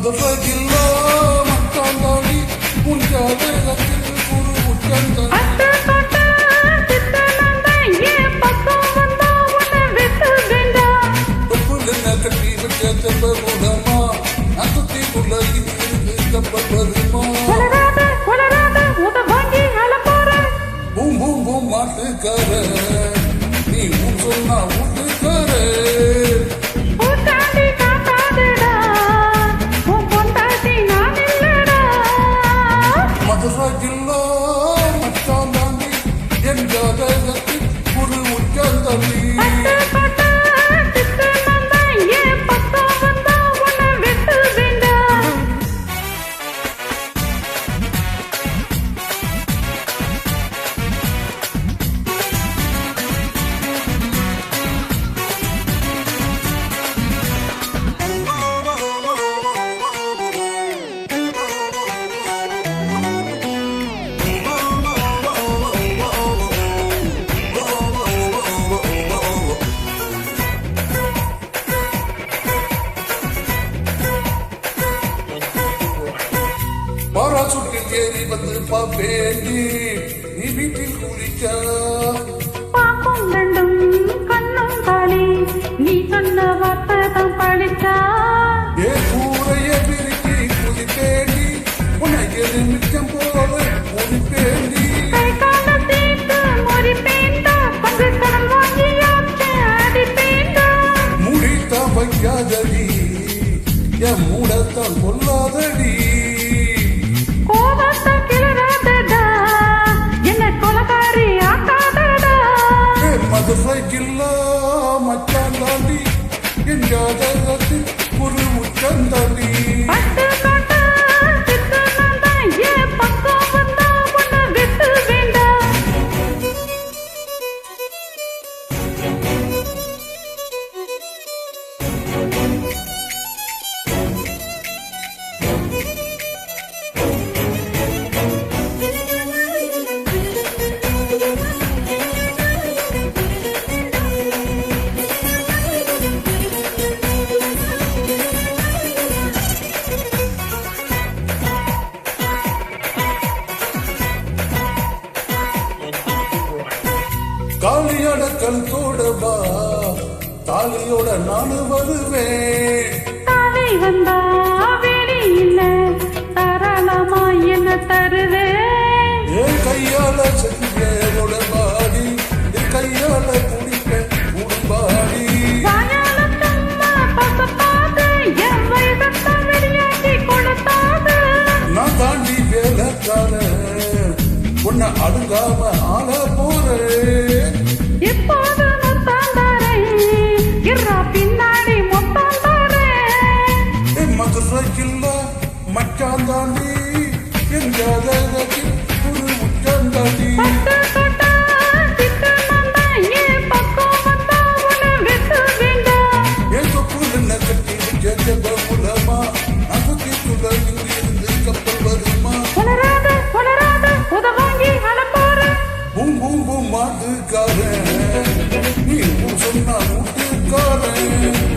மதுரையில்லா மக்காந்தாடி உன் ஜாதகத்தில் குரு உச்சந்தன் அட்டு தொட்டு சித்தனந்த ஏன் வாங்கி அடி பேண்டா முடித்த வைக்காதடி என் மூடத்தான் கொல்லாதடி கோபத்தை மதுரைக்கில்ல மச்சான் காளியோட கழுத்தோட வா தாலியோட நானு வருவேன் தாவை வந்தா இல்ல தாராளமா என்ன தருவேன் என் கையால செஞ்சோட பாடி என் கையால வெளியாக்கி கொடுத்தாது. நான் தாண்டி வேலைக்கார உன்னை அழுகாம வேண்டாம் என் தொப்புல கட்டி ஜெஜப மூலமா நான் சுத்தி துள்ள இங்கிருந்து கப்பல் வருமா? உணராத உணராத உத வாங்கி அழ போறேன் பூம் பூம் பூம் மாட்டுக்காரன். நீ சொன்னா வீட்டுக்காரன்